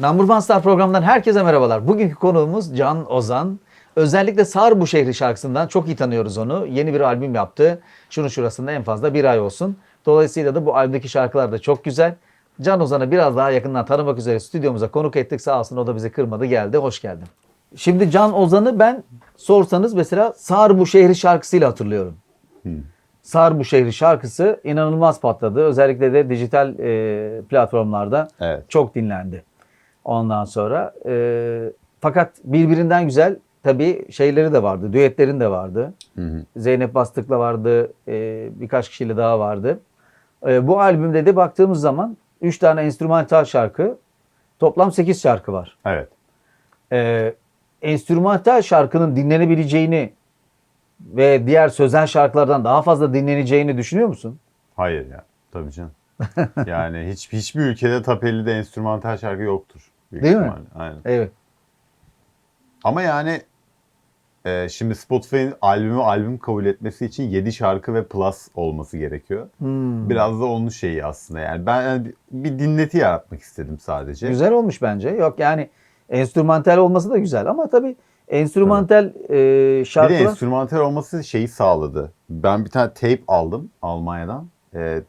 Number One Star programından herkese merhabalar. Bugünkü konuğumuz Can Ozan. Özellikle Sar bu şehri şarkısından çok iyi tanıyoruz onu. Yeni bir albüm yaptı. Şunun şurasında en fazla bir ay olsun. Dolayısıyla da bu albümdeki şarkılar da çok güzel. Can Ozan'ı biraz daha yakından tanımak üzere stüdyomuza konuk ettik. Sağ olsun o da bizi kırmadı geldi. Hoş geldin. Şimdi Can Ozan'ı ben sorsanız mesela Sar bu şehri şarkısıyla hatırlıyorum. Sar bu şehri şarkısı inanılmaz patladı. Özellikle de dijital e, platformlarda Evet. çok dinlendi. Ondan sonra e, fakat birbirinden güzel tabii şeyleri de vardı. Düetlerin de vardı. Hı hı. Zeynep Bastık'la vardı. e, birkaç kişiyle daha vardı. E, bu albümde de baktığımız zaman 3 tane enstrümantal şarkı toplam 8 şarkı var. Evet. E, enstrümantal şarkının dinlenebileceğini ve diğer sözel şarkılardan daha fazla dinleneceğini düşünüyor musun? Hayır ya. Tabii canım. yani hiç hiçbir ülkede top 50'de enstrümantal şarkı yoktur. büyük Değil mi? ihtimalle. Aynen. Evet. Ama yani e, şimdi Spotify'ın albümü albüm kabul etmesi için 7 şarkı ve plus olması gerekiyor. Hmm. Biraz da onun şeyi aslında. Yani ben yani bir- dinleti yaratmak istedim sadece. Güzel olmuş bence. Yok yani enstrümantal olması da güzel ama tabii enstrümantal e, Bir de şarkılar enstrümantal olması şeyi sağladı. Ben bir tane tape aldım Almanya'dan. E,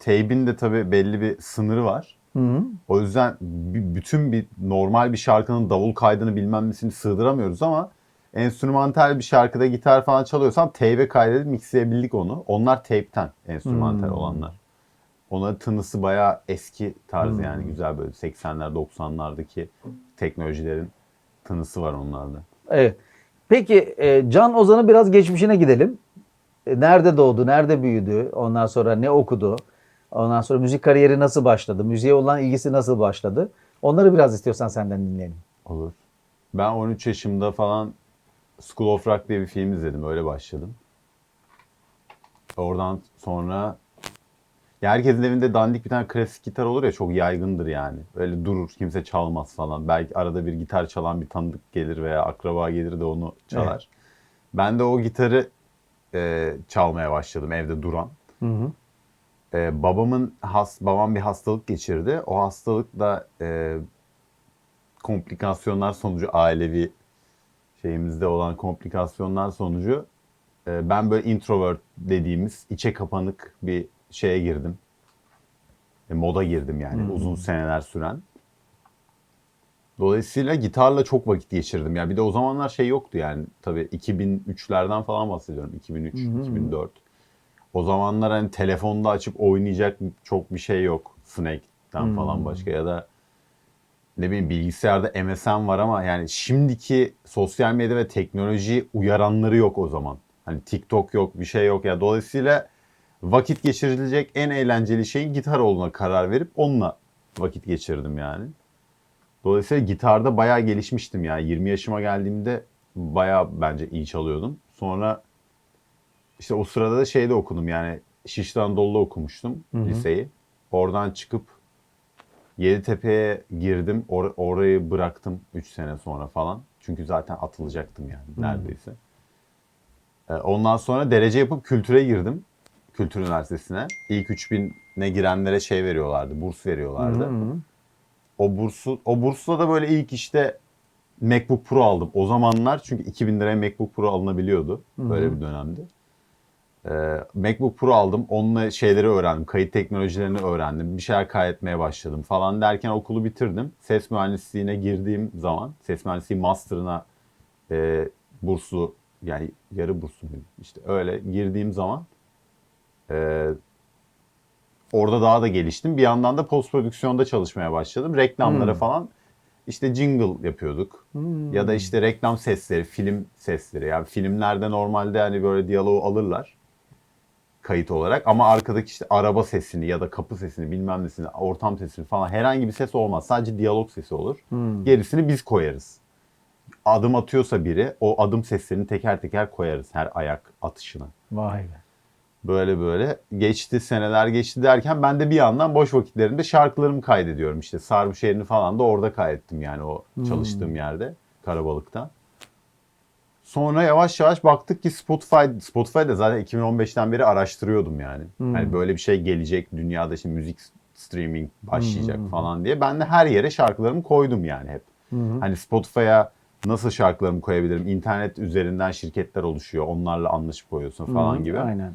tape'in de tabii belli bir sınırı var. Hı hı. O yüzden bütün bir normal bir şarkının davul kaydını bilmem nesini sığdıramıyoruz ama enstrümantal bir şarkıda gitar falan çalıyorsam tape'e kaydedip mixleyebildik onu. Onlar tape'ten enstrümantal Hmm. olanlar. Onların tınısı bayağı eski tarz Hmm. yani güzel böyle 80'ler 90'lardaki teknolojilerin tınısı var onlarda. Evet. Peki e, Can Ozan'ın biraz geçmişine gidelim. E, nerede doğdu, nerede büyüdü, ondan sonra ne okudu, ondan sonra müzik kariyeri nasıl başladı, müziğe olan ilgisi nasıl başladı? Onları biraz istiyorsan senden dinleyelim. Olur. Ben 13 yaşımda falan School of Rock diye bir film izledim. Öyle başladım. Oradan sonra ya herkesin evinde dandik bir tane klasik gitar olur ya çok yaygındır yani. Öyle durur kimse çalmaz falan. Belki arada bir gitar çalan bir tanıdık gelir veya akraba gelir de onu çalar. Ben de o gitarı e, çalmaya başladım evde duran. Hı hı. Ee, babamın has babam bir hastalık geçirdi. O hastalık da e, komplikasyonlar sonucu ailevi şeyimizde olan komplikasyonlar sonucu e, ben böyle introvert dediğimiz içe kapanık bir şeye girdim. E, moda girdim yani uzun seneler süren. Dolayısıyla gitarla çok vakit geçirdim. Ya bir de o zamanlar şey yoktu yani tabii 2003'lerden falan bahsediyorum. 2003, 2004. O zamanlar hani telefonda açıp oynayacak çok bir şey yok. Snake'den falan başka ya da ne bileyim bilgisayarda MSN var ama yani şimdiki sosyal medya ve teknoloji uyaranları yok o zaman. Hani TikTok yok, bir şey yok ya. Dolayısıyla vakit geçirilecek en eğlenceli şeyin gitar olduğuna karar verip onunla vakit geçirdim yani. Dolayısıyla gitarda bayağı gelişmiştim yani. 20 yaşıma geldiğimde bayağı bence iyi çalıyordum. Sonra işte o sırada da şeyde okudum yani Şişli Anadolu'da okumuştum liseyi. Oradan çıkıp Yeditepe'ye girdim. Or- orayı bıraktım 3 sene sonra falan. Çünkü zaten atılacaktım yani neredeyse. Ee, Ondan sonra derece yapıp kültüre girdim. Kültür Üniversitesi'ne. İlk 3000'e girenlere şey veriyorlardı, burs veriyorlardı. Hı hı. O bursu o bursla da böyle ilk işte MacBook Pro aldım. O zamanlar çünkü 2000 liraya MacBook Pro alınabiliyordu. Böyle bir dönemde. Ee, MacBook Pro aldım. Onunla şeyleri öğrendim. Kayıt teknolojilerini öğrendim. Bir şeyler kaydetmeye başladım falan derken okulu bitirdim. Ses mühendisliğine girdiğim zaman ses mühendisliği master'ına e, burslu yani yarı burslu muyum? İşte öyle girdiğim zaman e, orada daha da geliştim. Bir yandan da post prodüksiyonda çalışmaya başladım. Reklamlara falan işte jingle yapıyorduk. Ya da işte reklam sesleri, film sesleri. Yani filmlerde normalde hani böyle diyaloğu alırlar kayıt olarak ama arkadaki işte araba sesini ya da kapı sesini bilmem nesini, ortam sesini falan herhangi bir ses olmaz. Sadece diyalog sesi olur. Gerisini biz koyarız. Adım atıyorsa biri o adım seslerini teker teker koyarız her ayak atışına. Vay be. Böyle böyle geçti seneler geçti derken ben de bir yandan boş vakitlerimde şarkılarımı kaydediyorum. İşte Sarmışehir'ini falan da orada kaydettim yani o çalıştığım yerde Karabalık'ta. Sonra yavaş yavaş baktık ki Spotify, Spotify'da zaten 2015'ten beri araştırıyordum yani. Hani böyle bir şey gelecek dünyada şimdi müzik streaming başlayacak falan diye. Ben de her yere şarkılarımı koydum yani hep. Hani Spotify'a nasıl şarkılarımı koyabilirim? İnternet üzerinden şirketler oluşuyor. Onlarla anlaşıp koyuyorsun falan gibi. Aynen.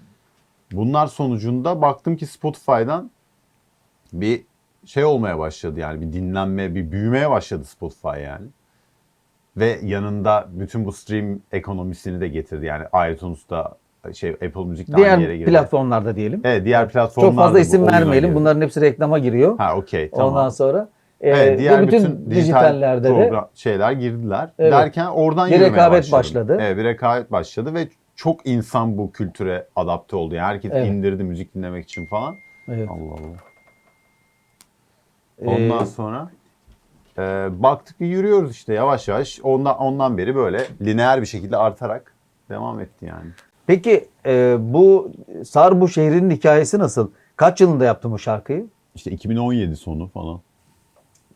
Bunlar sonucunda baktım ki Spotify'dan bir şey olmaya başladı yani bir dinlenme, bir büyümeye başladı Spotify yani. Ve yanında bütün bu stream ekonomisini de getirdi. Yani iTunes'ta şey Apple Music'te aynı yere Diğer girdi. platformlarda diyelim. Evet diğer platformlar Çok fazla bu isim vermeyelim. girdi. Bunların hepsi reklama giriyor. Ha okey tamam. Ondan sonra e, Evet, diğer ve bütün, bütün, dijital dijitallerde de program şeyler girdiler. Evet. Derken oradan Bir rekabet başladım. başladı. Evet bir rekabet başladı ve çok insan bu kültüre adapte oldu. Yani herkes Evet. indirdi müzik dinlemek için falan. Evet. Allah Allah. Ee, Ondan sonra e, baktık ki yürüyoruz işte yavaş yavaş. Ondan ondan beri böyle lineer bir şekilde artarak devam etti yani. Peki e, bu Sar bu şehrin hikayesi nasıl? Kaç yılında yaptın bu şarkıyı? İşte 2017 sonu falan.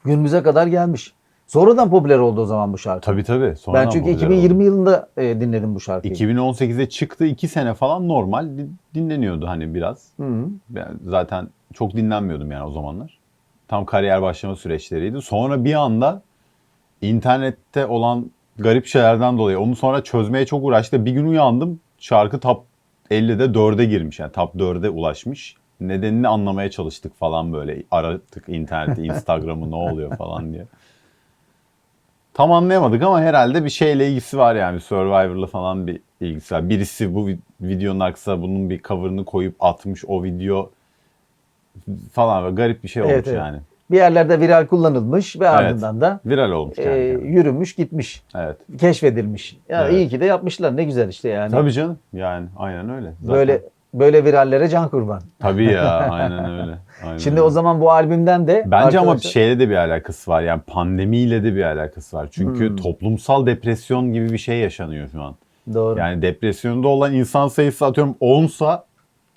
Günümüze kadar gelmiş. Sonradan popüler oldu o zaman bu şarkı. Tabii tabii. Sonradan ben çünkü popüler 2020 oldu. yılında e, dinledim bu şarkıyı. 2018'de çıktı 2 sene falan normal din- dinleniyordu hani biraz. Hı hı. Ben zaten çok dinlenmiyordum yani o zamanlar. Tam kariyer başlama süreçleriydi. Sonra bir anda internette olan garip şeylerden dolayı onu sonra çözmeye çok uğraştı. Bir gün uyandım şarkı top 50'de 4'e girmiş yani top 4'e ulaşmış. Nedenini anlamaya çalıştık falan böyle. Aradık interneti, Instagram'ı ne oluyor falan diye. Tam anlayamadık ama herhalde bir şeyle ilgisi var yani. Survivor'la falan bir ilgisi var. Birisi bu vi- videonun arkasına bunun bir cover'ını koyup atmış o video falan böyle garip bir şey olmuş Evet, evet. yani. Bir yerlerde viral kullanılmış ve ardından da Viral olmuş e, yürümüş gitmiş. Evet. Keşfedilmiş. Ya Evet. iyi ki de yapmışlar. Ne güzel işte yani. Tabii canım. Yani aynen öyle. Zaten. Böyle böyle virallere can kurban. Tabii ya aynen öyle. Aynen Şimdi öyle. o zaman bu albümden de Bence ama bir arkadaşlar- şeyle de bir alakası var. Yani pandemiyle de bir alakası var. Çünkü Hmm. toplumsal depresyon gibi bir şey yaşanıyor şu an. doğru. Yani depresyonda olan insan sayısı atıyorum 10'sa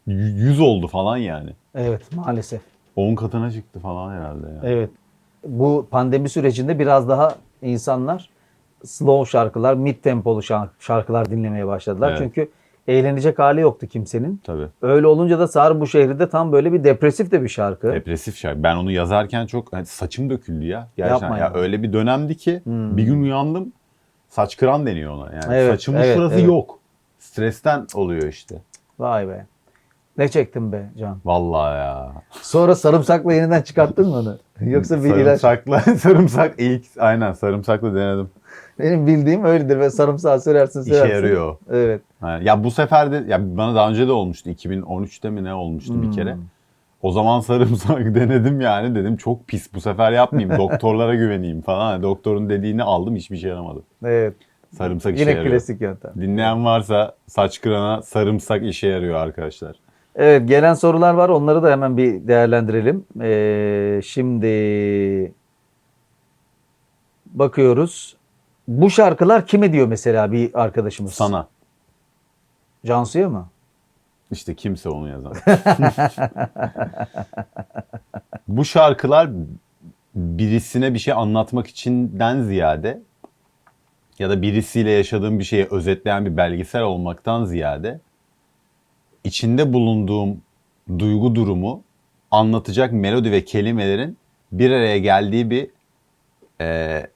100 oldu falan yani. Evet maalesef. 10 katına çıktı falan herhalde yani. Evet. Bu pandemi sürecinde biraz daha insanlar slow şarkılar, mid tempolu şark- şarkılar dinlemeye başladılar. Evet. Çünkü eğlenecek hali yoktu kimsenin. Tabii. Öyle olunca da Sar bu şehirde tam böyle bir depresif de bir şarkı. Depresif şarkı. Ben onu yazarken çok hani saçım döküldü ya. Gerçekten Yapma ya. ya. öyle bir dönemdi ki Hmm. bir gün uyandım. Saç kıran deniyor ona. Yani Evet, saçımın evet, şurası evet. yok. Stresten oluyor işte. Vay be. Ne çektin be Can? Vallahi ya. Sonra sarımsakla yeniden çıkarttın mı onu? Yoksa bir ilaç. Sarımsakla, sarımsak ilk aynen sarımsakla denedim. Benim bildiğim öyledir ve sarımsağı sürersin İşe sürersin. yarıyor. Evet. Ha, Ya bu sefer de ya bana daha önce de olmuştu. 2013'te mi ne olmuştu Hmm. bir kere. O zaman sarımsak denedim yani dedim çok pis bu sefer yapmayayım doktorlara güveneyim falan. Hani Doktorun dediğini aldım hiçbir şey yaramadı. Evet. Sarımsak işe Yine yarıyor. klasik yöntem. Dinleyen varsa saç kırana sarımsak işe yarıyor arkadaşlar. Evet gelen sorular var. Onları da hemen bir değerlendirelim. Ee, şimdi bakıyoruz. Bu şarkılar kime diyor mesela bir arkadaşımız? Sana. Cansu'ya mı? İşte kimse onu yazan. Bu şarkılar birisine bir şey anlatmak içinden ziyade ya da birisiyle yaşadığım bir şeyi özetleyen bir belgesel olmaktan ziyade içinde bulunduğum duygu durumu anlatacak melodi ve kelimelerin bir araya geldiği bir eee,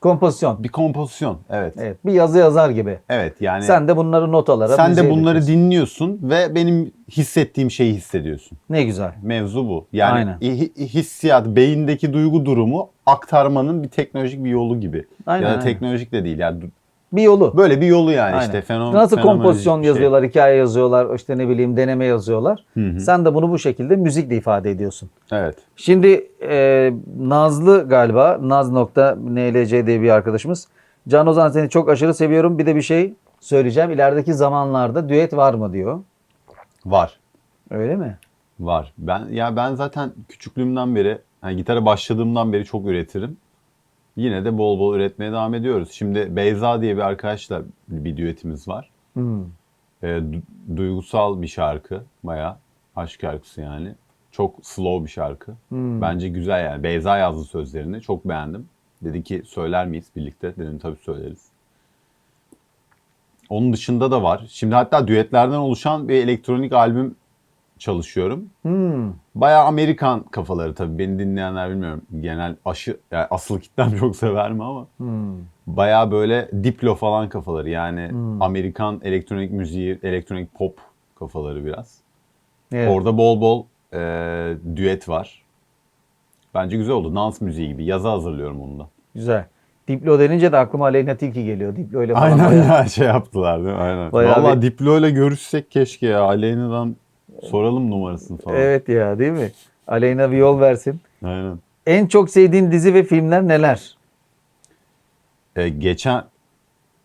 Kompozisyon. bir kompozisyon. Evet. Evet. Bir yazı yazar gibi. Evet yani Sen de bunları notalara sen de bunları döküyorsun. dinliyorsun ve benim hissettiğim şeyi hissediyorsun. Ne güzel. Mevzu bu. Yani Aynen. hi- hissiyat, beyindeki duygu durumu aktarmanın bir teknolojik bir yolu gibi. Aynen, ya da aynen. teknolojik de değil. Yani du- Bir yolu. böyle bir yolu yani Aynen. işte fenomen. Nasıl kompozisyon şey. yazıyorlar, hikaye yazıyorlar, işte ne bileyim deneme yazıyorlar. Hı hı. Sen de bunu bu şekilde müzikle ifade ediyorsun. Evet. Şimdi e, Nazlı galiba Naz.nlc diye bir arkadaşımız. Can Ozan seni çok aşırı seviyorum. Bir de bir şey söyleyeceğim. İlerideki zamanlarda düet var mı diyor. Var. Öyle mi? Var. Ben ya ben zaten küçüklüğümden beri hani gitara başladığımdan beri çok üretirim. Yine de bol bol üretmeye devam ediyoruz. Şimdi Beyza diye bir arkadaşla bir düetimiz var. Hmm. E, du- duygusal bir şarkı. Bayağı aşk şarkısı yani. Çok slow bir şarkı. Hmm. Bence güzel yani. Beyza yazdı sözlerini. Çok beğendim. Dedi ki söyler miyiz birlikte? Dedim tabii söyleriz. Onun dışında da var. Şimdi hatta düetlerden oluşan bir elektronik albüm çalışıyorum. Hmm. Bayağı Amerikan kafaları tabii. Beni dinleyenler bilmiyorum. Genel aşı, yani asıl kitlem çok sever mi ama. Hmm. Bayağı böyle diplo falan kafaları. Yani Hmm. Amerikan elektronik müziği, elektronik pop kafaları biraz. Evet. Orada bol bol e, düet var. Bence güzel oldu. Dans müziği gibi. Yaza hazırlıyorum onu da. Güzel. Diplo denince de aklıma Aleyna Tilki geliyor. Diplo ile falan. Aynen bayağı- ya şey yaptılar değil mi? Aynen. Bayağı Valla bir- Diplo ile görüşsek keşke ya. Aleyna'dan soralım numarasını falan. Evet ya değil mi? Aleyna bir yol versin. Aynen. En çok sevdiğin dizi ve filmler neler? E, geçen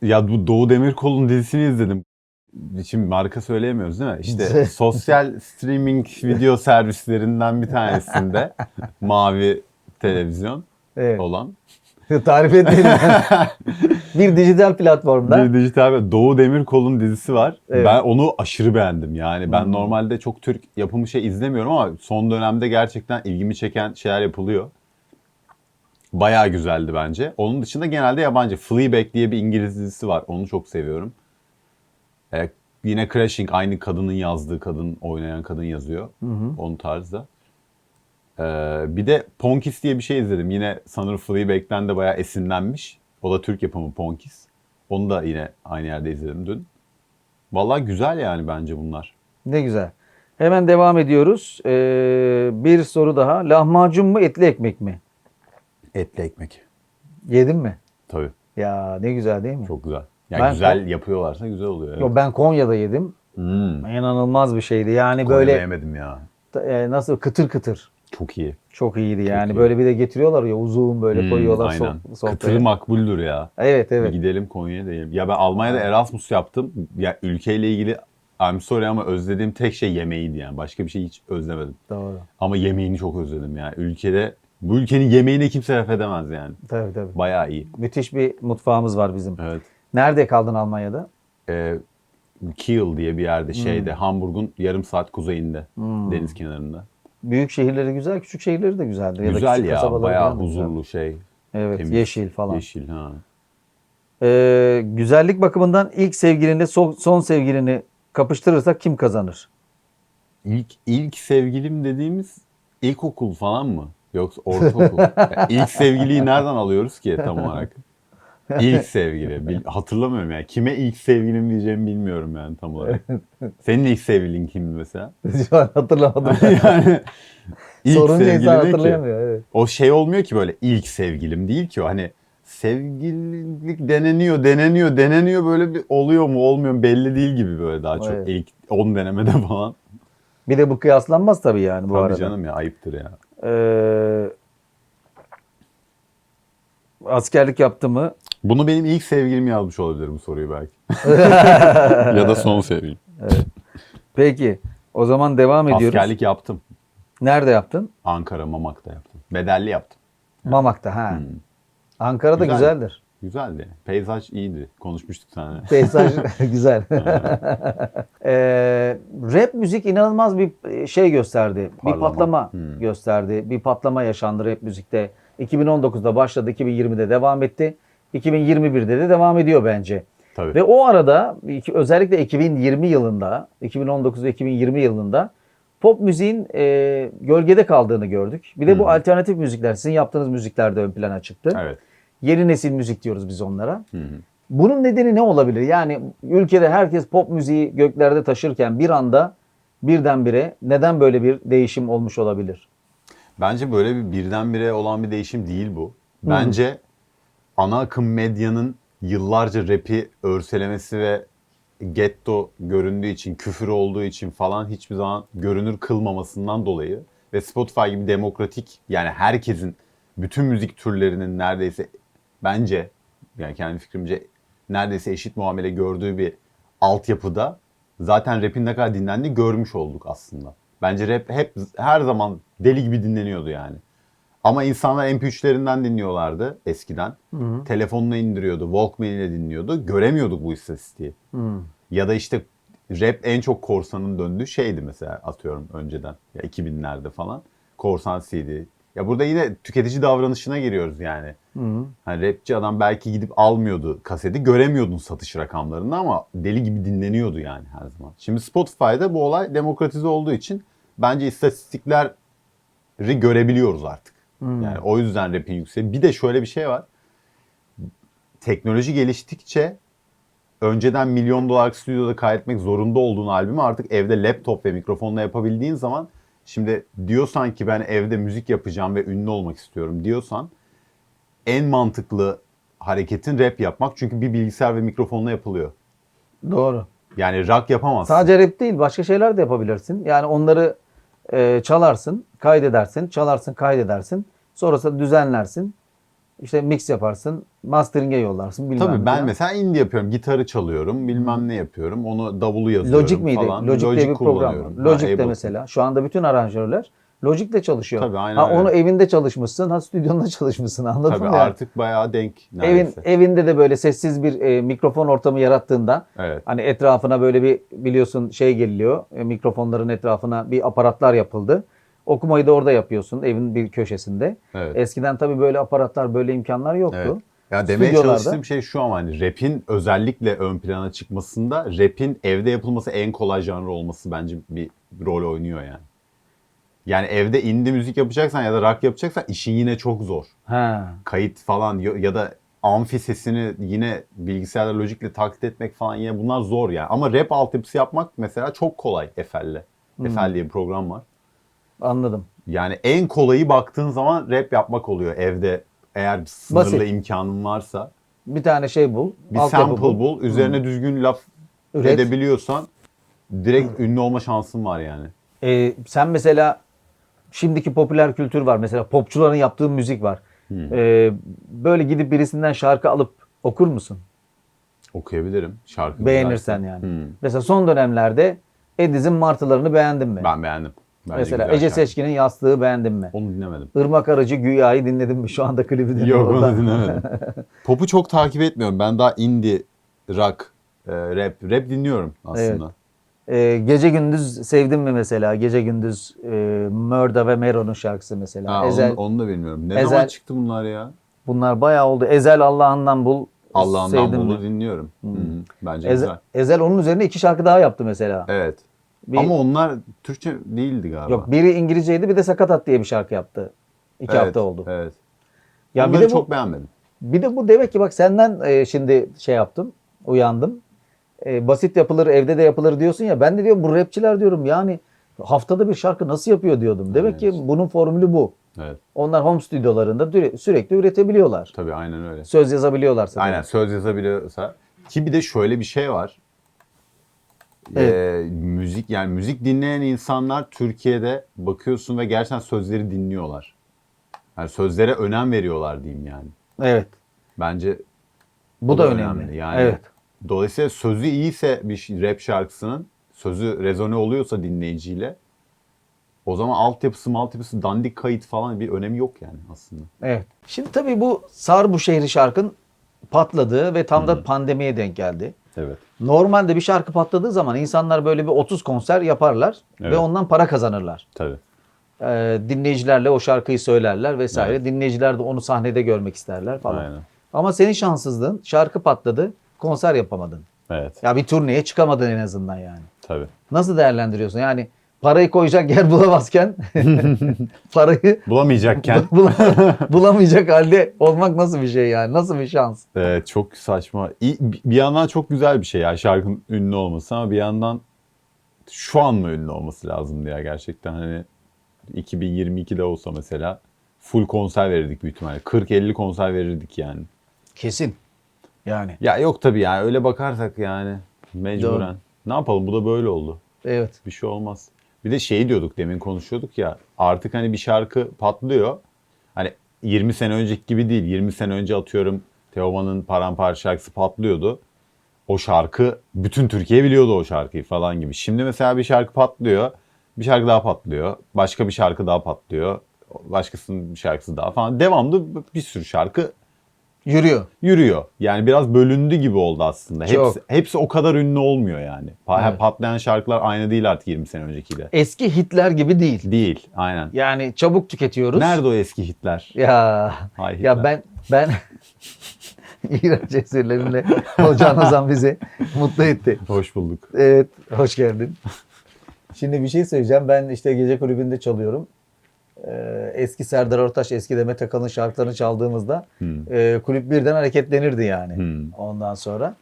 ya bu Doğu Demirkol'un dizisini izledim. Şimdi marka söyleyemiyoruz değil mi? İşte sosyal streaming video servislerinden bir tanesinde mavi televizyon Evet. olan. Tarif etmeyelim. bir dijital platformda. Bir dijital ve Doğu Demirkol'un dizisi var. Evet. Ben onu aşırı beğendim. Yani ben Hmm. normalde çok Türk yapımı şey izlemiyorum ama son dönemde gerçekten ilgimi çeken şeyler yapılıyor. Bayağı güzeldi bence. Onun dışında genelde yabancı. Fleabag diye bir İngiliz dizisi var. Onu çok seviyorum. Ee, yine Crashing aynı kadının yazdığı kadın, oynayan kadın yazıyor. Onun tarzda. Ee, bir de Ponkis diye bir şey izledim. Yine sanırım Fleabag'den de bayağı esinlenmiş. O da Türk yapımı Ponkis. Onu da yine aynı yerde izledim dün. Vallahi güzel yani bence bunlar. Ne güzel. Hemen devam ediyoruz. Ee, bir soru daha. Lahmacun mu etli ekmek mi? Etli ekmek. Yedin mi? Tabii. Ya ne güzel değil mi? Çok güzel. Yani Ben- güzel yapıyorlarsa güzel oluyor. Evet. Yo, Ben Konya'da yedim. Hmm. İnanılmaz bir şeydi. Yani Böyle böyle yemedim ya. e, nasıl kıtır kıtır. Çok iyi. Çok iyiydi yani. iyi. Böyle bir de getiriyorlar ya uzun böyle Hmm, koyuyorlar aynen. so- sofraya. Kıtırı makbuldür ya. Evet Bir evet. gidelim Konya'ya da yiyelim. Ya ben Almanya'da Erasmus yaptım. Ya ülkeyle ilgili I'm sorry ama özlediğim tek şey yemeğiydi yani. Başka bir şey hiç özlemedim. Doğru. Ama yemeğini çok özledim yani. Ülkede bu ülkenin yemeğini kimse laf edemez yani. Tabii tabii. Bayağı iyi. Müthiş bir mutfağımız var bizim. Evet. Nerede kaldın Almanya'da? Ee, Kiel diye bir yerde şeyde Hamburg'un yarım saat kuzeyinde deniz kenarında. Büyük şehirleri güzel, küçük şehirleri de güzeldir. Ya da Güzel küçük ya bayağı da güzel. huzurlu şey. Evet, temiz, yeşil falan. Yeşil ha. Ee, güzellik bakımından ilk sevgilinle son, son sevgilini kapıştırırsak kim kazanır? İlk ilk sevgilim dediğimiz ilkokul falan mı? Yoksa ortaokul. Ya ilk sevgiliyi nereden alıyoruz ki tam olarak? İlk sevgili. Bil- hatırlamıyorum yani. Kime ilk sevgilim diyeceğimi bilmiyorum yani tam olarak. Senin ilk sevgilin kimdi mesela? Şu an hatırlamadım. yani ilk Sorunca sevgili insan ne ki? hatırlayamıyor. Evet. O şey olmuyor ki böyle ilk sevgilim değil ki o hani sevgililik deneniyor, deneniyor, deneniyor böyle bir oluyor mu olmuyor mu belli değil gibi böyle daha çok Evet. ilk 10 denemede falan. Bir de bu kıyaslanmaz tabii yani bu Tabii arada. canım ya ayıptır ya. Ee, askerlik yaptı mı? Bunu benim ilk sevgilim yazmış olabilir bu soruyu belki. ya da son sevgilim. Peki. O zaman devam ediyoruz. Askerlik yaptım. Nerede yaptın? Ankara Mamak'ta yaptım. Bedelli yaptım. Mamak'ta ha. Hmm. Ankara'da Güzel. güzeldir. Güzeldi. Peyzaj iyiydi. Konuşmuştuk seninle. Peyzaj güzel. Ee, rap müzik inanılmaz bir şey gösterdi. Bir Parlama. patlama Hmm. gösterdi. Bir patlama yaşandı rap müzikte. 2019'da başladı, 2020'de devam etti. 2021'de de devam ediyor bence. Tabii. Ve o arada özellikle 2020 yılında, 2019 ve 2020 yılında pop müziğin e, gölgede kaldığını gördük. Bir de bu Hı. alternatif müzikler, sizin yaptığınız müzikler de ön plana çıktı. Evet. Yeni nesil müzik diyoruz biz onlara. Hı hı. Bunun nedeni ne olabilir? Yani ülkede herkes pop müziği göklerde taşırken bir anda birdenbire neden böyle bir değişim olmuş olabilir? Bence böyle bir birdenbire olan bir değişim değil bu. Bence ana akım medyanın yıllarca rapi örselemesi ve getto göründüğü için, küfür olduğu için falan hiçbir zaman görünür kılmamasından dolayı ve Spotify gibi demokratik yani herkesin bütün müzik türlerinin neredeyse bence yani kendi fikrimce neredeyse eşit muamele gördüğü bir altyapıda zaten rap'in ne kadar dinlendiğini görmüş olduk aslında. Bence rap hep her zaman deli gibi dinleniyordu yani. Ama insanlar MP3'lerinden dinliyorlardı eskiden. Telefonuna indiriyordu, Walkman ile dinliyordu. Göremiyorduk bu istatistiği. Ya da işte rap en çok korsanın döndüğü şeydi mesela atıyorum önceden. Ya 2000'lerde falan. Korsan CD. Ya burada yine tüketici davranışına giriyoruz yani. Hani rapçi adam belki gidip almıyordu kaseti. Göremiyordun satış rakamlarını ama deli gibi dinleniyordu yani her zaman. Şimdi Spotify'da bu olay demokratize olduğu için bence istatistikleri görebiliyoruz artık. Yani o yüzden rap'in yükseliyor. Bir de şöyle bir şey var. Teknoloji geliştikçe önceden milyon dolarlık stüdyoda kaydetmek zorunda olduğun albümü artık evde laptop ve mikrofonla yapabildiğin zaman şimdi diyorsan ki ben evde müzik yapacağım ve ünlü olmak istiyorum diyorsan en mantıklı hareketin rap yapmak. Çünkü bir bilgisayar ve mikrofonla yapılıyor. Doğru. Yani rock yapamazsın. Sadece rap değil başka şeyler de yapabilirsin. Yani onları e, çalarsın, kaydedersin, çalarsın, kaydedersin. Sonrasında düzenlersin. İşte mix yaparsın, mastering'e yollarsın bilmem Tabii ne ben falan. mesela indie yapıyorum. Gitarı çalıyorum. Bilmem ne yapıyorum. Onu davulu yazıyorum Logic miydi? falan. Logic, diye bir program var. kullanıyorum. Ha, Logic'te Ableton. mesela. Şu anda bütün aranjörler Logic'te çalışıyor. Tabii, aynen ha, öyle. onu evinde çalışmışsın, ha stüdyonda çalışmışsın anladın Tabii mı? yani? artık bayağı denk Evin, neredeyse. evinde de böyle sessiz bir e, mikrofon ortamı yarattığında Evet. hani etrafına böyle bir biliyorsun şey geliyor. e, mikrofonların etrafına bir aparatlar yapıldı. Okumayı da orada yapıyorsun evin bir köşesinde. Evet. Eskiden tabii böyle aparatlar, böyle imkanlar yoktu. Evet. Ya demeye Stüdyolarda- çalıştığım şey şu ama hani rap'in özellikle ön plana çıkmasında rap'in evde yapılması en kolay janr olması bence bir rol oynuyor yani. Yani evde indie müzik yapacaksan ya da rock yapacaksan işin yine çok zor. Ha. Kayıt falan ya da amfi sesini yine bilgisayarla lojikle taklit etmek falan yine bunlar zor yani. Ama rap altyapısı yapmak mesela çok kolay FL'le. FL diye bir program var. Anladım. Yani en kolayı baktığın zaman rap yapmak oluyor evde eğer sınırlı Basit. imkanın varsa. Bir tane şey bul. Bir sample bul, üzerine düzgün laf Üret. edebiliyorsan direkt ünlü olma şansın var yani. Ee, sen mesela şimdiki popüler kültür var. Mesela popçuların yaptığı müzik var. Ee, böyle gidip birisinden şarkı alıp okur musun? Okuyabilirim şarkı Beğenirsen güzelse. yani. Hmm. Mesela son dönemlerde Ediz'in Martılarını beğendin mi? Ben beğendim. Bence Mesela Ece şarkı. Seçkin'in Yastığı beğendin mi? Onu dinlemedim. Irmak Arıcı Güya'yı dinledin mi? Şu anda klibi dinliyorum. Yok onu dinlemedim. Pop'u çok takip etmiyorum. Ben daha indie, rock, e, rap. Rap dinliyorum aslında. Ee, gece gündüz sevdin mi mesela? Gece gündüz e, Mörda ve Mero'nun şarkısı mesela. Ha, Ezel. onu, onu da bilmiyorum. Ne Ezel- zaman çıktı bunlar ya? Bunlar bayağı oldu. Ezel Allah'ından bul. Allah'ından bunu mi? dinliyorum. Hı hı. Bence Ezel, güzel. Ezel onun üzerine iki şarkı daha yaptı mesela. Evet. Bir- Ama onlar Türkçe değildi galiba. Yok biri İngilizceydi bir de Sakatat diye bir şarkı yaptı. İki Evet, hafta oldu. Evet. Ya Onları bir de bu çok beğenmedim. bir de bu demek ki bak senden e, şimdi şey yaptım. Uyandım. E, basit yapılır, evde de yapılır diyorsun ya. Ben de diyorum bu rapçiler diyorum yani haftada bir şarkı nasıl yapıyor diyordum. Demek Evet. ki bunun formülü bu. Evet. Onlar home stüdyolarında sürekli üretebiliyorlar. Tabii aynen öyle. Söz yazabiliyorlarsa. Aynen söz yazabiliyorsa. Ki bir de şöyle bir şey var. Evet. Ee, müzik yani müzik dinleyen insanlar Türkiye'de bakıyorsun ve gerçekten sözleri dinliyorlar. Yani sözlere önem veriyorlar diyeyim yani. Evet. Bence Bu o da önemli. Yani Evet. Dolayısıyla sözü iyiyse bir rap şarkısının sözü rezone oluyorsa dinleyiciyle o zaman altyapısı maltyapısı dandik kayıt falan bir önemi yok yani aslında. Evet. Şimdi tabii bu Sar bu şehri şarkın patladığı ve tam da pandemiye denk geldi. Evet. Normalde bir şarkı patladığı zaman insanlar böyle bir 30 konser yaparlar ve Evet. ondan para kazanırlar. Tabii. Ee, dinleyicilerle o şarkıyı söylerler vesaire. Evet. Dinleyiciler de onu sahnede görmek isterler falan. Aynen. Ama senin şanssızlığın şarkı patladı, konser yapamadın. Evet. Ya bir turneye çıkamadın en azından yani. Tabii. Nasıl değerlendiriyorsun? Yani parayı koyacak yer bulamazken parayı Bulamayacakken bul- bulamayacak halde olmak nasıl bir şey yani? Nasıl bir şans? Evet, çok saçma. Bir yandan çok güzel bir şey ya şarkının ünlü olması ama bir yandan şu an mı ünlü olması lazım ya gerçekten hani 2022'de olsa mesela full konser verirdik büyük ihtimalle. 40-50 konser verirdik yani. Kesin. Yani. Ya yok tabii yani öyle bakarsak yani mecburen. Doğru. Ne yapalım bu da böyle oldu. Evet. Bir şey olmaz. Bir de şey diyorduk demin konuşuyorduk ya artık hani bir şarkı patlıyor. Hani 20 sene önceki gibi değil. 20 sene önce atıyorum Teoman'ın Paramparça şarkısı patlıyordu. O şarkı bütün Türkiye biliyordu o şarkıyı falan gibi. Şimdi mesela bir şarkı patlıyor. Bir şarkı daha patlıyor. Başka bir şarkı daha patlıyor. Başkasının bir şarkısı daha falan. Devamlı bir sürü şarkı Yürüyor. yürüyor. Yani biraz bölündü gibi oldu aslında. Çok. Hepsi, hepsi o kadar ünlü olmuyor yani. Pa- Evet. Patlayan şarkılar aynı değil artık 20 sene öncekiyle. Eski hitler gibi değil. Değil, aynen. Yani çabuk tüketiyoruz. Nerede o eski hitler? Ya Hay ya Hitler. ben ben İğrenç esirlerimle Hocan Ozan bizi mutlu etti. Hoş bulduk. Evet, hoş geldin. Şimdi bir şey söyleyeceğim. Ben işte gece kulübünde çalıyorum. Ee, eski Serdar Ortaç, eski Demet Akalın şarkılarını çaldığımızda Hmm. e, kulüp birden hareketlenirdi yani. Hmm. Ondan sonra.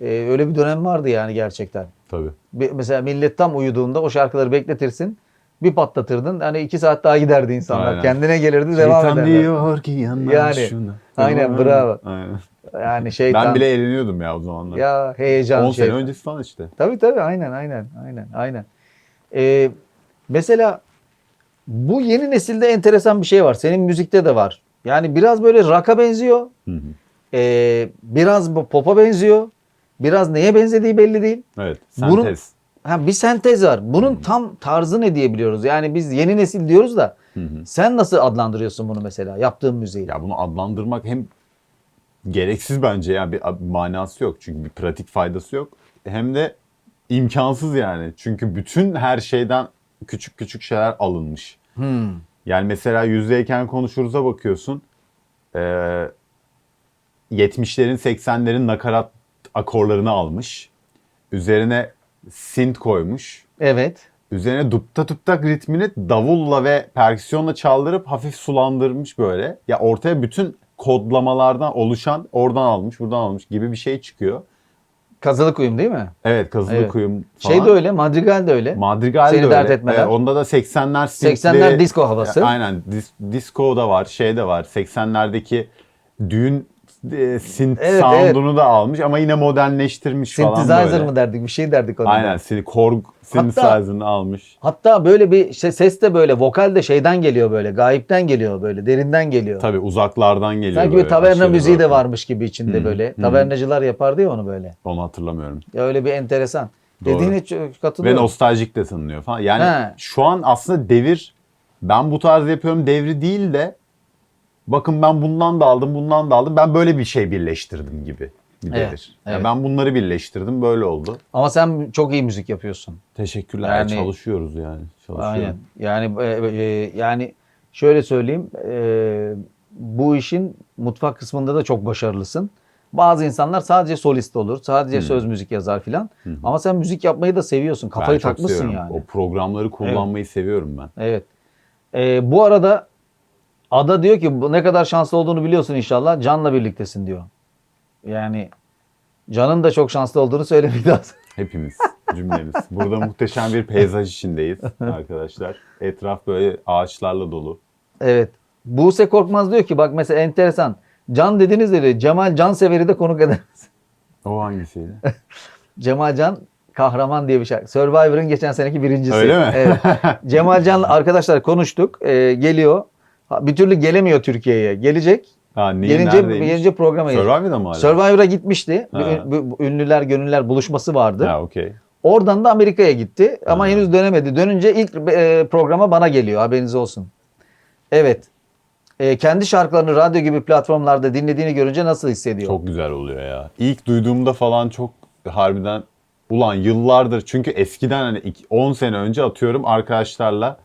E, öyle bir dönem vardı yani gerçekten. Tabii. Bir- mesela millet tam uyuduğunda o şarkıları bekletirsin. Bir patlatırdın. Hani iki saat daha giderdi insanlar. Aynen. Kendine gelirdi devam Şeytan ederdi. diyor ki yanına Yani, şuna. aynen, bravo. Aynen. Yani şeytan. Ben bile eğleniyordum ya o zamanlar. Ya heyecan 10 şey. sene öncesi falan işte. Tabii tabii aynen aynen aynen aynen. Ee, mesela bu yeni nesilde enteresan bir şey var. Senin müzikte de var. Yani biraz böyle rock'a benziyor. Hı hı. Ee, biraz pop'a benziyor. Biraz neye benzediği belli değil. Evet. Bunun- Sentez. Ha, bir sentez var. Bunun tam tarzı ne diyebiliyoruz? Yani biz yeni nesil diyoruz da Hı hı. sen nasıl adlandırıyorsun bunu mesela yaptığın müziği? Ya bunu adlandırmak hem gereksiz bence ya bir bir manası yok. Çünkü bir pratik faydası yok. Hem de imkansız yani. Çünkü bütün her şeyden küçük küçük şeyler alınmış. Hmm. Yani mesela yüzdeyken konuşuruz'a bakıyorsun. Ee, 70'lerin 80'lerin nakarat akorlarını almış. Üzerine synth koymuş. Evet. Üzerine dupta tuptak ritmini davulla ve perküsyonla çaldırıp hafif sulandırmış böyle. Ya ortaya bütün kodlamalardan oluşan oradan almış buradan almış gibi bir şey çıkıyor. Kazılık uyum değil mi? Evet kazılı Evet. kuyum falan. Şey de öyle, Madrigal de öyle. Madrigal Seni de dert öyle. etmeler. Evet, onda da 80'ler synthli- 80'ler disco havası. Aynen. Dis, disco da var, şey de var. 80'lerdeki düğün e, synth Evet, sound'unu da almış ama yine modernleştirmiş falan Synthesizer böyle. mı derdik? Bir şey derdik ona. Aynen. sin- Korg synthesizer'ını almış. Hatta böyle bir şey, ses de böyle vokal de şeyden geliyor böyle. Gayipten geliyor böyle. Derinden geliyor. Tabii uzaklardan geliyor. Sanki böyle, bir taverna aşırı müziği de varmış gibi içinde böyle. Tavernacılar yapardı ya onu böyle. Onu hatırlamıyorum. Ya öyle bir enteresan. Doğru. Dediğine çok Ve katılıyorum. nostaljik de sanılıyor falan. Yani He. şu an aslında devir ben bu tarz yapıyorum devri değil de bakın ben bundan da aldım bundan da aldım. Ben böyle bir şey birleştirdim gibi bir Evet, devir. Yani evet. ben bunları birleştirdim böyle oldu. Ama sen çok iyi müzik yapıyorsun. Teşekkürler. Yani- çalışıyoruz yani. Çalışıyorum. Aynen. Yani e, e, yani şöyle söyleyeyim. e, bu işin mutfak kısmında da çok başarılısın. Bazı insanlar sadece solist olur. Sadece söz müzik yazar filan. Ama sen müzik yapmayı da seviyorsun. Ben Kafayı çok takmışsın seviyorum. yani. O programları kullanmayı seviyorum ben. Evet. Ee, bu arada Ada diyor ki bu ne kadar şanslı olduğunu biliyorsun inşallah. Can'la birliktesin diyor. Yani Can'ın da çok şanslı olduğunu söylemek lazım. Hepimiz cümlemiz. Burada muhteşem bir peyzaj içindeyiz arkadaşlar. Etraf böyle ağaçlarla dolu. evet. Buse Korkmaz diyor ki bak mesela enteresan. Can dediniz dedi. Cemal Cansever'i de konuk eder. O hangisiydi? Cemal Can kahraman diye bir şarkı. Survivor'ın geçen seneki birincisi. Öyle mi? Evet. Cemal Can'la arkadaşlar konuştuk. Ee, geliyor. Bir türlü gelemiyor Türkiye'ye. Gelecek. Ha, niye, Gelince, neredeymiş? gelince programa gelecek. Survivor'da mı hala? Survivor'a gitmişti. Ha. ünlüler gönüller buluşması vardı. Ha okey. Oradan da Amerika'ya gitti ama Ha. henüz dönemedi. Dönünce ilk e, programa bana geliyor haberiniz olsun. Evet. E, kendi şarkılarını radyo gibi platformlarda dinlediğini görünce nasıl hissediyor? Çok güzel oluyor ya. İlk duyduğumda falan çok harbiden ulan yıllardır çünkü eskiden hani iki- 10 sene önce atıyorum arkadaşlarla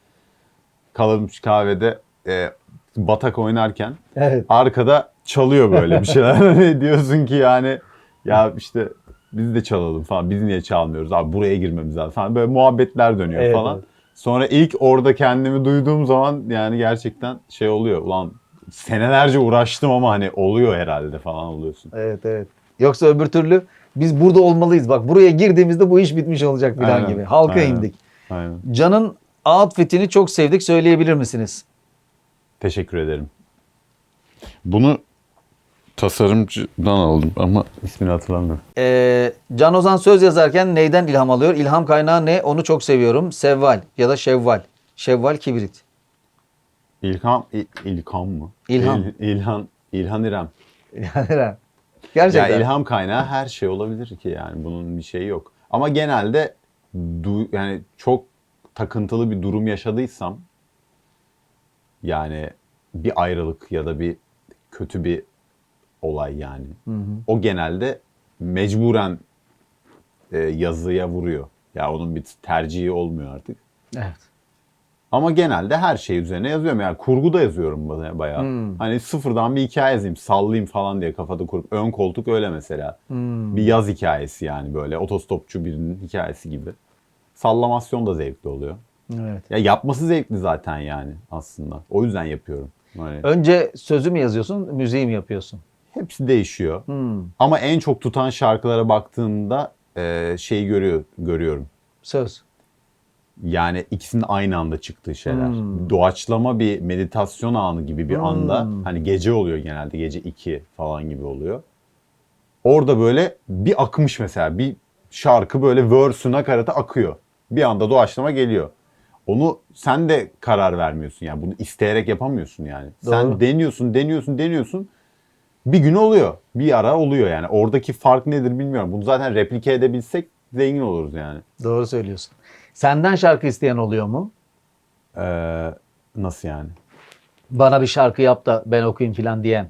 kalırmış kahvede e, batak oynarken Evet. arkada çalıyor böyle bir şeyler. Hani diyorsun ki yani ya işte biz de çalalım falan. Biz niye çalmıyoruz? Abi buraya girmemiz lazım falan. Böyle muhabbetler dönüyor Evet, falan. evet. Sonra ilk orada kendimi duyduğum zaman yani gerçekten şey oluyor. Ulan senelerce uğraştım ama hani oluyor herhalde falan oluyorsun. Evet evet. Yoksa öbür türlü biz burada olmalıyız. Bak buraya girdiğimizde bu iş bitmiş olacak falan Aynen, gibi. Halka aynen. indik. Aynen. Can'ın outfitini çok sevdik söyleyebilir misiniz? Teşekkür ederim. Bunu tasarımcıdan aldım ama ismini hatırlamıyorum. Ee, Can Ozan söz yazarken neyden ilham alıyor? İlham kaynağı ne? Onu çok seviyorum. Sevval ya da Şevval. Şevval Kibrit. İlham, İ- İlham mı? İlham. İl- İlhan, İlhan İrem. Yani Gerçekten. Ya ilham kaynağı her şey olabilir ki yani bunun bir şeyi yok. Ama genelde du- yani çok takıntılı bir durum yaşadıysam yani bir ayrılık ya da bir kötü bir olay yani. O genelde mecburen e, yazıya vuruyor. Ya onun bir tercihi olmuyor artık. Evet. Ama genelde her şey üzerine yazıyorum. Yani kurgu da yazıyorum baya- bayağı. Hmm. Hani sıfırdan bir hikaye yazayım, sallayayım falan diye kafada kurup. Ön koltuk öyle mesela. Hmm. Bir yaz hikayesi yani böyle otostopçu birinin hikayesi gibi. Sallamasyon da zevkli oluyor. Evet. Ya yapması zevkli zaten yani aslında. O yüzden yapıyorum. Hani Önce sözü mü yazıyorsun, müziği mi yapıyorsun? hepsi değişiyor. Hmm. Ama en çok tutan şarkılara baktığımda e, şeyi görüyor, görüyorum. Söz. Yani ikisinin aynı anda çıktığı şeyler. Hmm. Doğaçlama bir meditasyon anı gibi bir Hmm. anda. Hani gece oluyor genelde. Gece 2 falan gibi oluyor. Orada böyle bir akmış mesela. Bir şarkı böyle verse'ü nakaratı akıyor. Bir anda doğaçlama geliyor. Onu sen de karar vermiyorsun yani. Bunu isteyerek yapamıyorsun yani. Doğru. Sen deniyorsun, deniyorsun, deniyorsun. Bir gün oluyor. Bir ara oluyor yani. Oradaki fark nedir bilmiyorum. Bunu zaten replike edebilsek zengin oluruz yani. Doğru söylüyorsun. Senden şarkı isteyen oluyor mu? Ee, nasıl yani? Bana bir şarkı yap da ben okuyayım filan diyen.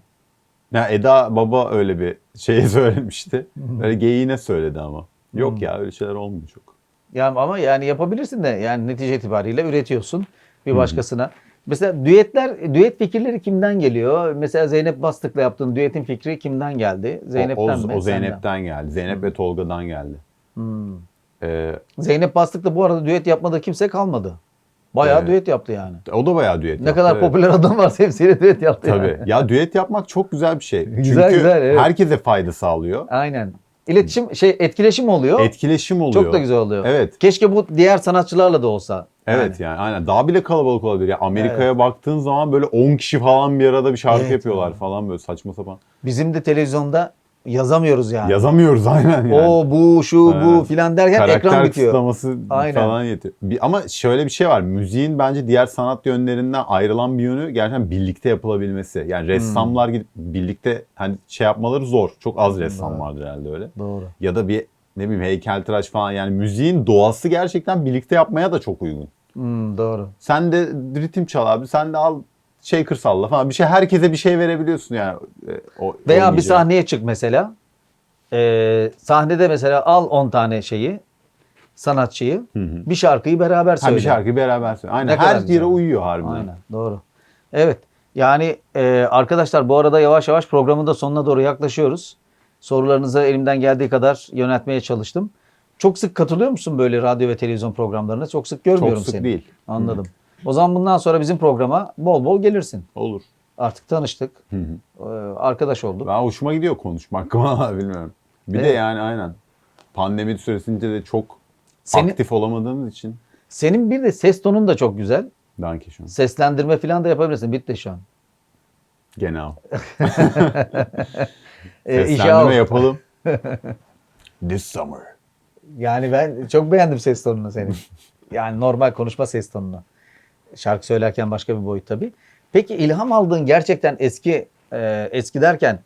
Ya Eda Baba öyle bir şey söylemişti. Öyle geyiğine söyledi ama. Yok ya öyle şeyler olmuyor çok. Yani ama yani yapabilirsin de yani netice itibariyle üretiyorsun bir başkasına. Mesela düetler, düet fikirleri kimden geliyor? Mesela Zeynep Bastık'la yaptığın düetin fikri kimden geldi? Zeynep'ten o, o, mi? o senden? Zeynep'ten geldi. Zeynep ve Tolga'dan geldi. Hmm. Ee, Zeynep Bastık'la bu arada düet yapmadığı kimse kalmadı. Bayağı Evet. düet yaptı yani. o da bayağı düet Ne yaptı, kadar evet. popüler adam varsa hepsiyle düet yaptı Tabii. yani. ya düet yapmak çok güzel bir şey. Güzel, Çünkü güzel, evet. herkese fayda sağlıyor. Aynen. İletişim şey etkileşim oluyor. Etkileşim oluyor. Çok da güzel oluyor. Evet. Keşke bu diğer sanatçılarla da olsa. Evet Yani. yani aynen. Daha bile kalabalık olabilir. Ya Amerika'ya baktığın zaman böyle 10 kişi falan bir arada bir şarkı Evet yapıyorlar ya. falan böyle saçma sapan. Bizim de televizyonda yazamıyoruz yani. Yazamıyoruz aynen yani. O bu şu bu Evet. filan derken karakter ekran bitiyor. kısıtlaması Aynen. falan yetiyor. Bir, ama şöyle bir şey var. Müziğin bence diğer sanat yönlerinden ayrılan bir yönü gerçekten birlikte yapılabilmesi. Yani ressamlar Hmm. gidip birlikte hani şey yapmaları zor. Çok az ressam vardır herhalde öyle. Doğru. Ya da bir ne bileyim heykeltıraş falan yani müziğin doğası gerçekten birlikte yapmaya da çok uygun. Hmm, doğru. Sen de ritim çal abi. Sen de al shaker salla falan. Bir şey herkese bir şey verebiliyorsun yani. E, O, Veya bir sahneye çık mesela. Ee, sahnede mesela al 10 tane şeyi sanatçıyı. Bir şarkıyı beraber Ha, söyle. bir şarkıyı beraber söyle. Aynen Ne her güzel. yere uyuyor harbiden. Aynen doğru. Evet yani e, arkadaşlar bu arada yavaş yavaş programın da sonuna doğru yaklaşıyoruz. Sorularınızı elimden geldiği kadar yöneltmeye çalıştım. Çok sık katılıyor musun böyle radyo ve televizyon programlarına? Çok sık görmüyorum Çok sık seni. değil. Anladım. O zaman bundan sonra bizim programa bol bol gelirsin. Olur. Artık tanıştık. Hı hı. e, arkadaş olduk. Ben hoşuma gidiyor konuşmak ama bilmiyorum. Bir de Evet. yani aynen. Pandemi süresince de çok Senin- aktif olamadığımız için Senin bir de ses tonun da çok güzel. danke şu an. Seslendirme falan da yapabilirsin. Bitti şu an. Genau. E, işe Seslendirme al. yapalım. This summer. Yani ben çok beğendim ses tonunu senin. Yani normal konuşma ses tonunu. Şarkı söylerken başka bir boyut tabii. Peki ilham aldığın gerçekten eski e, eski derken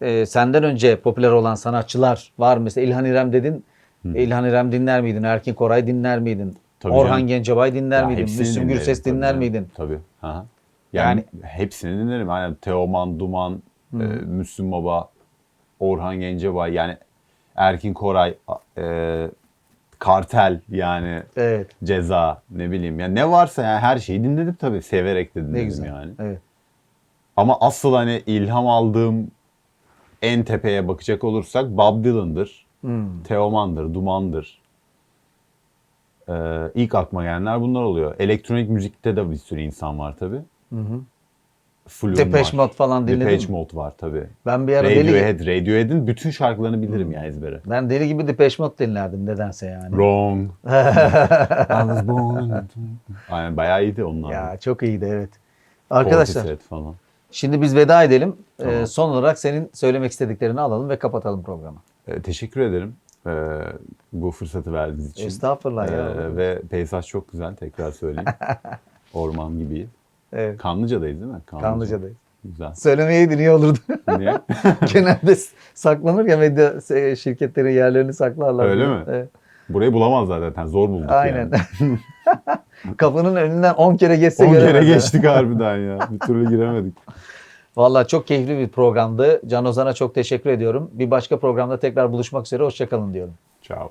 e, senden önce popüler olan sanatçılar var mı? Mesela İlhan İrem dedin. İlhan İrem dinler miydin? Erkin Koray dinler miydin? Tabii Orhan canım. Gencebay dinler Ya miydin? Müslüm Gürses tabii dinler canım. miydin? Tabii. Aha. Yani, hepsini dinlerim. Aynen Teoman, Duman, e, Müslüm Baba, Orhan Gencebay yani Erkin Koray, e, Kartel yani Evet. Ceza ne bileyim. Yani ne varsa yani her şeyi dinledim tabii. Severek de dinledim Ne güzel. yani. Evet. Ama asıl hani ilham aldığım en tepeye bakacak olursak Bob Dylan'dır. Hmm. Teoman'dır, Duman'dır. Ee, ilk aklıma gelenler bunlar oluyor. Elektronik müzikte de bir sürü insan var tabii. Hı hı. Flume Depeche var. Mode falan dinledin Depeche? Mode var tabii. Ben bir ara deli, Radiohead, Radiohead'in bütün şarkılarını bilirim ya ezbere. ben deli gibi Depeche Mode dinlerdim nedense yani. Wrong. I born. Aynen bayağı iyiydi onlar. Ya çok iyiydi evet. Arkadaşlar falan. şimdi biz veda edelim. Ee, Tamam. son olarak senin söylemek istediklerini alalım ve kapatalım programı. Ee, teşekkür ederim ee, bu fırsatı verdiğiniz için. Estağfurullah ya. Ee, ve peyzaj çok güzel tekrar söyleyeyim. Orman gibi. Evet. Kanlıca'dayız değil mi? Kanlıca. Kanlıca'dayız. Güzel. Söylemeyeydin iyi olurdu. Niye? Genelde saklanır ya medya se- şirketlerin yerlerini saklarlar. Öyle mi? Evet. Burayı bulamazlar zaten. Zor bulduk Aynen. yani. Kapının önünden 10 kere geçse 10 kere geçtik harbiden ya. Bir türlü giremedik. Vallahi çok keyifli bir programdı. Can Ozan'a çok teşekkür ediyorum. Bir başka programda tekrar buluşmak üzere. Hoşçakalın diyorum. Ciao.